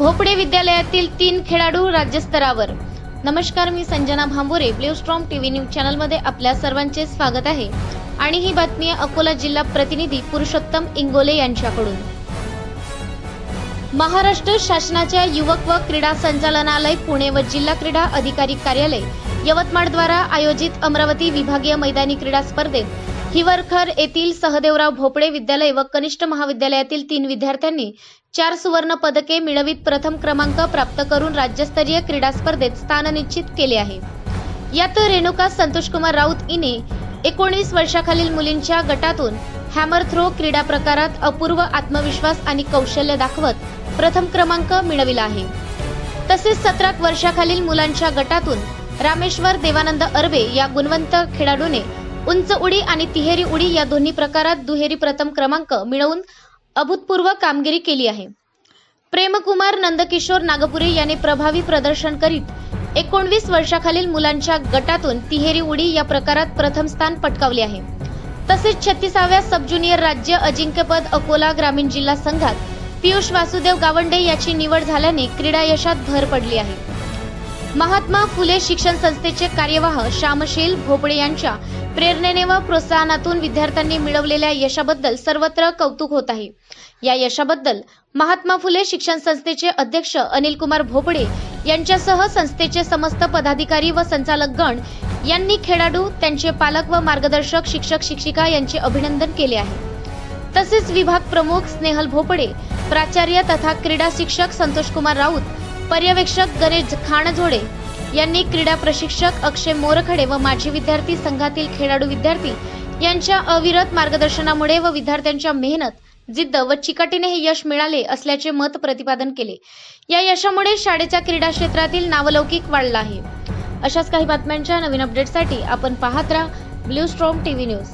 भोपडे विद्यालयातील तीन खेळाडू राज्यस्तरावर. नमस्कार मी Sanjana Bhambure blue storm TV news चॅनलमध्ये आपल्या सर्वांचे स्वागत आहे. आणि ही बातमी अकोला जिल्हा प्रतिनिधी पुरुषोत्तम इंगोले यांच्याकडून. महाराष्ट्र शासनाच्या युवक व क्रीडा संचालनालय पुणे व जिल्हा क्रीडा अधिकारी कार्यालय यवतमाळद्वारा आयोजित अमरावती विभागीय मैदानी क्रीडा स्पर्धेत हिवरखर येथील सहदेवराव भोपळे विद्यालय व कनिष्ठ महाविद्यालयातील तीन विद्यार्थ्यांनी चार सुवर्ण पदके मिळवित प्रथम क्रमांक प्राप्त करून राज्यस्तरीय क्रीडा स्पर्धेत स्थान निश्चित केले आहे. यात रेणुका संतोषकुमार राऊत इने एकोणीस वर्षाखालील मुलींच्या गटातून हॅमर थ्रो क्रीडा प्रकारात अपूर्व आत्मविश्वास आणि कौशल्य दाखवत प्रथम क्रमांक मिळविला आहे. तसेच सतरा वर्षाखालील मुलांच्या गटातून रामेश्वर देवानंद अरबे या गुणवंत खेळाडूने उंच उडी आणि तिहेरी उडी या दोन्ही प्रकारात दुहेरी प्रथम क्रमांक मिळवून अभूतपूर्व कामगिरी केली आहे. प्रेमकुमार नंदकिशोर नागपुरे याने प्रभावी प्रदर्शन करीत एकोणवीस वर्षाखालील मुलांच्या गटातून तिहेरी उडी या प्रकारात प्रथम स्थान पटकावले आहे. तसेच छत्तीसाव्या सब ज्युनियर राज्य अजिंक्यपद अकोला ग्रामीण जिल्हा संघात पियुष वासुदेव गावंडे याची निवड झाल्याने क्रीडा यशात भर पडली आहे. महात्मा फुले शिक्षण संस्थेचे कार्यवाह श्यामशील भोपळे यांच्या प्रेरणेने व प्रोत्साहनातून विद्यार्थ्यांनी मिळवलेल्या यशाबद्दल सर्वत्र कौतुक होत आहे. या यशाबद्दल महात्मा फुले शिक्षण संस्थेचे अध्यक्ष अनिल कुमार भोपळे यांच्यासह संस्थेचे समस्त पदाधिकारी व संचालकगण यांनी खेळाडू त्यांचे पालक व मार्गदर्शक शिक्षक शिक्षिका यांचे अभिनंदन केले आहे. तसेच विभाग प्रमुख स्नेहल भोपडे प्राचार्य तथा क्रीडा शिक्षक संतोष कुमार राऊत पर्यवेक्षक गणेश खाणझोडे यांनी क्रीडा प्रशिक्षक अक्षय मोरखडे व माजी विद्यार्थी संघातील खेळाडू विद्यार्थी यांच्या अविरत मार्गदर्शनामुळे व विद्यार्थ्यांच्या मेहनत जिद्द व चिकाटीने हे यश मिळाले असल्याचे मत प्रतिपादन केले. या यशामुळे शाळेच्या क्रीडा क्षेत्रातील नावलौकिक वाढला आहे. अशाच काही बातम्यांच्या नवीन अपडेटसाठी आपण पाहत राहा. Blue storm TV news.